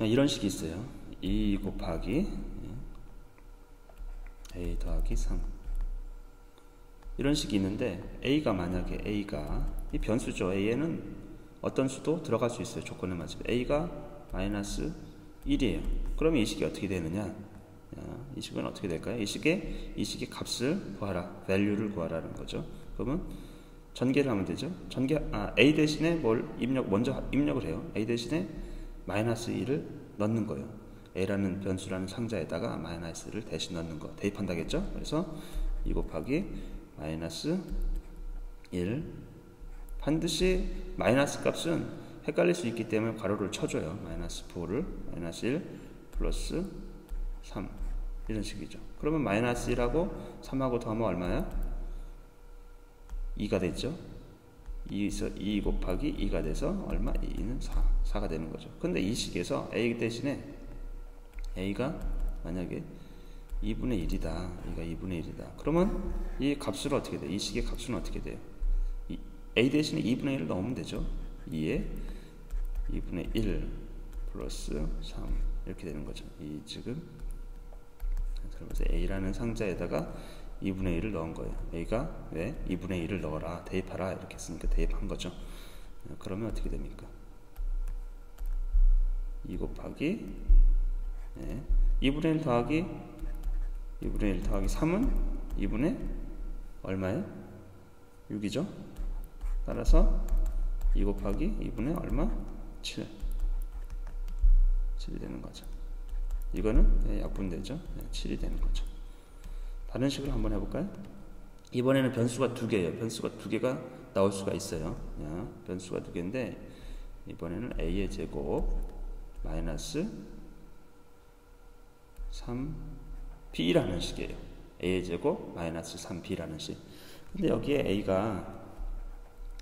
아, 이런 식이 있어요. 2 곱하기 예, a 더하기 3 이런 식이 있는데 a가 만약에 a가 이 변수죠. a에는 어떤 수도 들어갈 수 있어요. 조건에 맞으면 a가 마이너스 1이에요. 그러면 이 식이 어떻게 되느냐? 이 식은 어떻게 될까요? 이 식의 이 식의 값을 구하라, value를 구하라는 거죠. 그러면 전개를 하면 되죠. 전개 아, a 대신에 뭘 입력 먼저 입력을 해요. a 대신에 마이너스 1을 넣는 거예요. a라는 변수라는 상자에다가 마이너스를 대신 넣는 거 대입한다겠죠. 그래서 2 곱하기 마이너스 1 반드시 마이너스 값은 헷갈릴 수 있기 때문에 괄호를 쳐줘요. 마이너스 4를 마이너스 1 플러스 3 이런 식이죠. 그러면 마이너스 1하고 3하고 더하면 얼마야? 2가 되죠. 2에서 2 곱하기 2가 돼서 얼마? 2는 4. 4가 되는 거죠. 근데 이 식에서 A 대신에 A가 만약에 2분의 1이다. A가 2분의 1이다. 그러면 이 값을 어떻게 돼? 이 식의 값은 어떻게 돼요? A 대신에 2분의 1을 넣으면 되죠. 2에 2분의 1 플러스 3 이렇게 되는 거죠. 이 지금 그래서 A라는 상자에다가 2분의 1을 넣은 거예요. A가 왜 2분의 1을 넣어라 대입하라 이렇게 했으니까 대입한 거죠. 그러면 어떻게 됩니까? 2 곱하기 네. 2분의 1 더하기 2분의 1 더하기 3은 2분의 얼마예요? 6이죠. 따라서 2 곱하기 2분의 얼마? 7 7이 되는 거죠. 이거는 약분되죠. 7이 되는 거죠. 다른 식으로 한번 해볼까요? 이번에는 변수가 두 개예요. 변수가 두 개가 나올 수가 있어요. 변수가 두 개인데 이번에는 a의 제곱 마이너스 3b라는 식이에요. a의 제곱 마이너스 3b라는 식. 근데 여기에 a가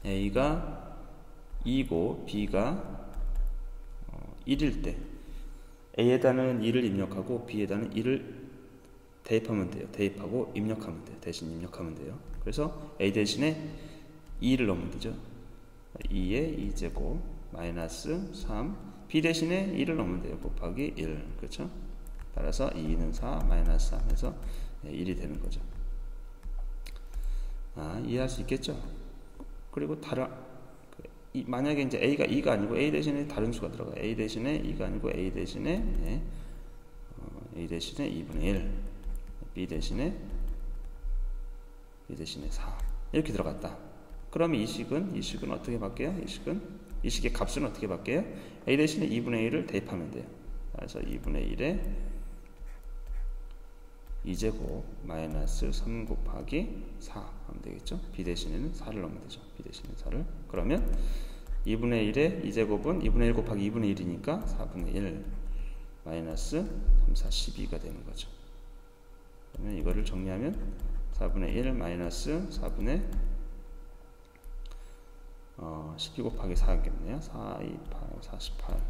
a가 2고 b가 1일 어, 때 a에다는 2를 입력하고 b에다는 2를 대입하면 돼요. 대입하고 입력하면 돼요. 대신 입력하면 돼요. 그래서 a 대신에 2를 넣으면 되죠. 2에 2제곱 마이너스 3 b 대신에 2를 넣으면 돼요. 곱하기 1 그렇죠? 따라서 2는 4 마이너스 3 해서 1이 되는 거죠. 아 이해할 수 있겠죠? 그리고 다른 만약에 이제 a가 2가 아니고 a 대신에 다른 수가 들어가 a 대신에 2가 아니고 a 대신에 네. 어, a 대신에 2분의 1 b 대신에 b 대신에 4 이렇게 들어갔다. 그럼 이 식은 이 식은 어떻게 바뀌어요? 이 식은 이 식의 값은 어떻게 바뀌어요? a 대신에 2분의 1을 대입하면 돼요. 그래서 2분의 1에 2제곱 마이너스 3 곱하기 4 하면 되겠죠. b 대신에는 4를 넣으면 되죠. b 대신에 4를 그러면 2분의 1에 2제곱은 2분의 1 곱하기 2분의 1이니까 4분의 1 마이너스 3, 4, 12가 되는 거죠. 그러면 이거를 정리하면 4분의 1 마이너스 4분의 어, 12 곱하기 4겠네요. 4, 2, 8, 48.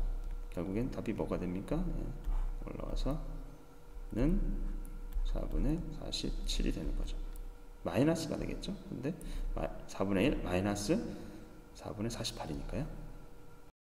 결국엔 답이 뭐가 됩니까? 네. 올라와서는 4분의 47이 되는 거죠. 마이너스가 되겠죠. 근데 4분의 1 마이너스 4분의 48이니까요.